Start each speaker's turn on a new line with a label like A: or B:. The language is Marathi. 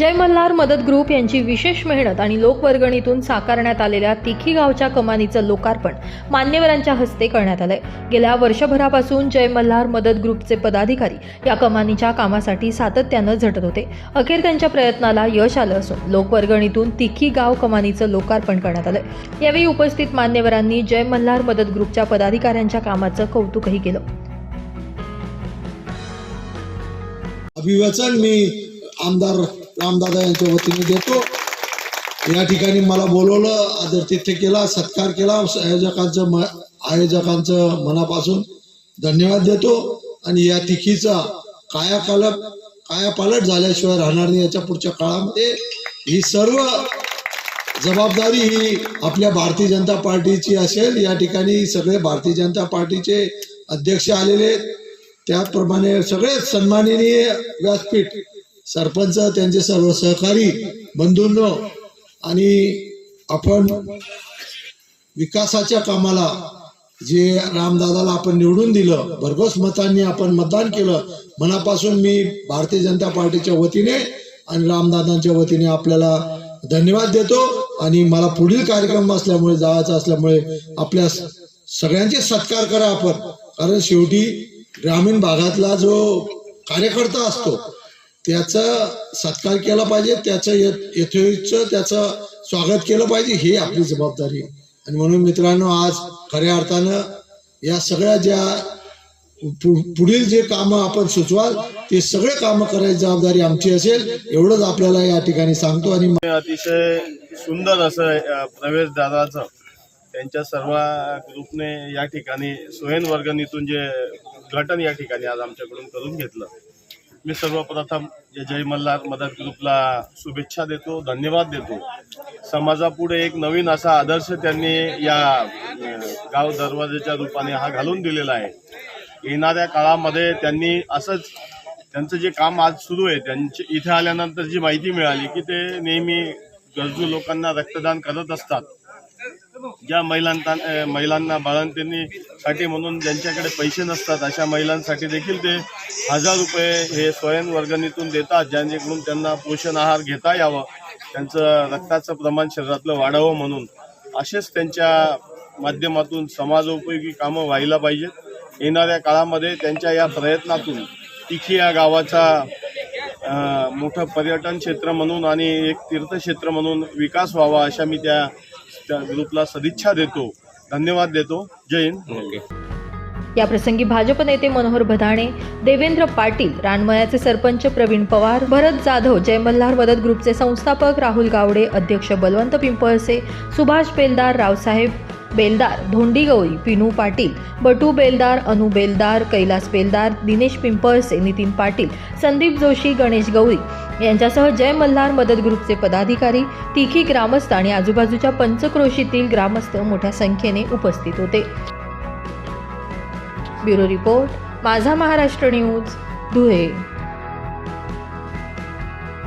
A: जय मल्हार मदत ग्रुप यांची विशेष मेहनत आणि लोकवर्गणीतून साकारण्यात आलेल्या तिखी गावच्या कमानीचं लोकार्पण मान्यवरांच्या हस्ते करण्यात आलंय. गेल्या वर्षभरापासून जय मल्हार मदत ग्रुपचे पदाधिकारी या कमानीच्या कामासाठी सातत्यानं झटत होते. अखेर त्यांच्या प्रयत्नाला यश आलं असून लोकवर्गणीतून तिखी गाव कमानीचं लोकार्पण करण्यात आलंय. यावेळी उपस्थित मान्यवरांनी जय मल्हार मदत ग्रुपच्या पदाधिकाऱ्यांच्या कामाचं कौतुकही केलं.
B: अभिवाचन मी आमदार रामदादा यांच्या वतीने देतो. या ठिकाणी मला बोलवलं आदर तिथे केला सत्कार केला. आयोजकांचं म आयोजकांचं मनापासून धन्यवाद देतो. आणि या तिखीचा कायापालट कायापालट झाल्याशिवाय राहणार नाही याच्या पुढच्या काळामध्ये. ही सर्व जबाबदारी ही आपल्या भारतीय जनता पार्टीची असेल. या ठिकाणी सगळे भारतीय जनता पार्टीचे अध्यक्ष आलेले आहेत. त्याप्रमाणे सगळे सन्माननीय व्यासपीठ सरपंच त्यांचे सर्व सहकारी बंधूंनो आणि आपण विकासाच्या कामाला जे रामदादाला आपण निवडून दिलं भरघोस मतांनी आपण मतदान केलं मनापासून मी भारतीय जनता पार्टीच्या वतीने आणि रामदादांच्या वतीने आपल्याला धन्यवाद देतो. आणि मला पुढील कार्यक्रम असल्यामुळे जायचा असल्यामुळे आपल्या सगळ्यांचे सत्कार करा आपण. कारण शेवटी ग्रामीण भागातला जो कार्यकर्ता असतो त्याचा सत्कार केला पाहिजे त्याचं येथेच त्याचं स्वागत केलं पाहिजे ही आपली जबाबदारी आणि म्हणून मित्रांनो आज खऱ्या अर्थानं या सगळ्या ज्या पुढील जे कामं आपण सुचवाल ते सगळे कामं करायची जबाबदारी आमची असेल एवढंच आपल्याला या ठिकाणी सांगतो आणि
C: अतिशय सुंदर असं प्रवेश दादाचं त्यांच्या सर्व ग्रुपने या ठिकाणी स्वयंवर्गणीतून जे उद्घाटन या ठिकाणी आज आमच्याकडून करून घेतलं. मी सर्वप्रथम जे जय मल्हार मदत ग्रुपला शुभेच्छा देतो धन्यवाद देतो. समाजापुढे एक नवीन असा आदर्श त्यांनी या गाव दरवाजेच्या रूपाने हा घालून दिलेला आहे. येणाऱ्या काळामध्ये त्यांनी असंच त्यांचं जे काम आज सुरू आहे त्यांचे इथे आल्यानंतर जी माहिती मिळाली की ते नेहमी गरजू लोकांना रक्तदान करत असतात. ज्या महिलांना महिलांना बाळंतींनी साठी म्हणून ज्यांच्याकडे पैसे नसतात अशा महिलांसाठी देखील ते हजार रुपये हे स्वयंवर्गणीतून देतात ज्यांच्याकडून त्यांना पोषण आहार घेता यावं त्यांचं रक्ताचं प्रमाण शरीरातलं वाढावं म्हणून. असेच त्यांच्या माध्यमातून समाजोपयोगी कामं व्हायला पाहिजेत. येणाऱ्या काळामध्ये त्यांच्या या प्रयत्नातून तिखी या गावाचा मोठं पर्यटन क्षेत्र म्हणून आणि एक तीर्थक्षेत्र म्हणून विकास व्हावा अशा मी त्या त्या ग्रुपला सदिच्छा देतो. धन्यवाद देतो. जय हिंद.
A: या प्रसंगी भाजप नेते मनोहर भदाणे देवेंद्र पाटील रानमयाचे सरपंच प्रवीण पवार भरत जाधव जय मल्हार मदत ग्रुपचे संस्थापक राहुल गावडे अध्यक्ष बलवंत पिंपळसे सुभाष बेलदार रावसाहेब बेलदार धोंडी गौरी पिनू पाटील बटू बेलदार अनु बेलदार कैलास बेलदार दिनेश पिंपळसे नितीन पाटील संदीप जोशी गणेश गौरी यांच्यासह जय मल्हार मदत ग्रुपचे पदाधिकारी तिखी ग्रामस्थ आणि आजूबाजूच्या पंचक्रोशीतील ग्रामस्थ मोठ्या संख्येने उपस्थित होते. ब्युरो रिपोर्ट माझा महाराष्ट्र न्यूज धुळे.